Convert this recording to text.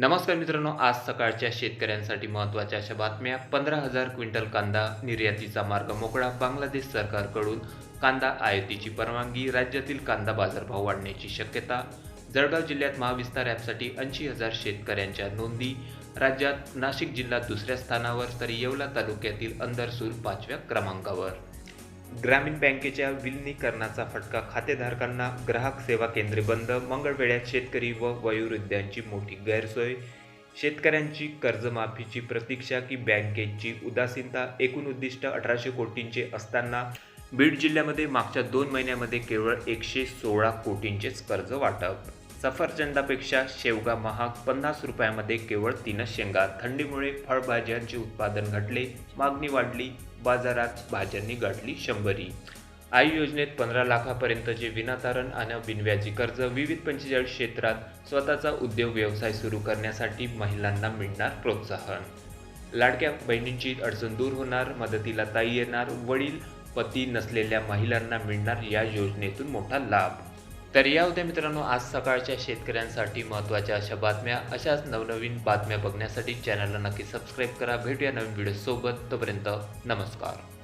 नमस्कार मित्रांनो आज सकाळच्या शेतकऱ्यांसाठी महत्त्वाच्या अशा बातम्या. पंधरा हजार क्विंटल कांदा निर्यातीचा मार्ग मोकळा. बांगलादेश सरकारकडून कांदा आयातीची परवानगी राज्यातील कांदा बाजारभाव वाढण्याची शक्यता. जळगाव जिल्ह्यात महाविस्तार ॲपसाठी ऐंशी हजार शेतकऱ्यांच्या नोंदी. राज्यात नाशिक जिल्हा दुसऱ्या स्थानावर तर येवला तालुक्यातील अंदरसूल पाचव्या क्रमांकावर. ग्रामीण बँकेच्या विलिनीकरणाचा फटका खातेधारकांना ग्राहक सेवा केंद्रे बंद मंगळवेळ्यात शेतकरी व वयोवृद्धांची मोठी गैरसोय शेतकऱ्यांची कर्जमाफीची प्रतीक्षा की बँकेची उदासीनता एकूण उद्दिष्ट अठराशे कोटींचे असताना बीड जिल्ह्यामध्ये मागच्या दोन महिन्यामध्ये केवळ एकशे सोळा कोटींचेच कर्ज वाटप सफरचंदापेक्षा शेवगा महाग पन्नास रुपयामध्ये केवळ तीनच शेंगा. थंडीमुळे फळभाज्यांचे उत्पादन घटले मागणी वाढली बाजारात भाज्यांनी गाठली शंभरी. आई योजनेत पंधरा लाखापर्यंतचे विनातारण आणि बिनव्याजी कर्ज विविध पंचेचाळीस क्षेत्रात स्वतःचा उद्योग व्यवसाय सुरू करण्यासाठी महिलांना मिळणार प्रोत्साहन. लाडक्या बहिणींची अडचण दूर होणार मदतीला ताई येणार वडील पती नसलेल्या महिलांना मिळणार या योजनेतून मोठा लाभ. तर या होत्या मित्रांनो आज सकाळच्या शेतकऱ्यांसाठी महत्त्वाच्या अशा बातम्या अशाच नवनवीन बातम्या बघण्यासाठी चॅनलला नक्की सबस्क्राईब करा. भेटूया नवीन व्हिडिओसोबत तोपर्यंत नमस्कार.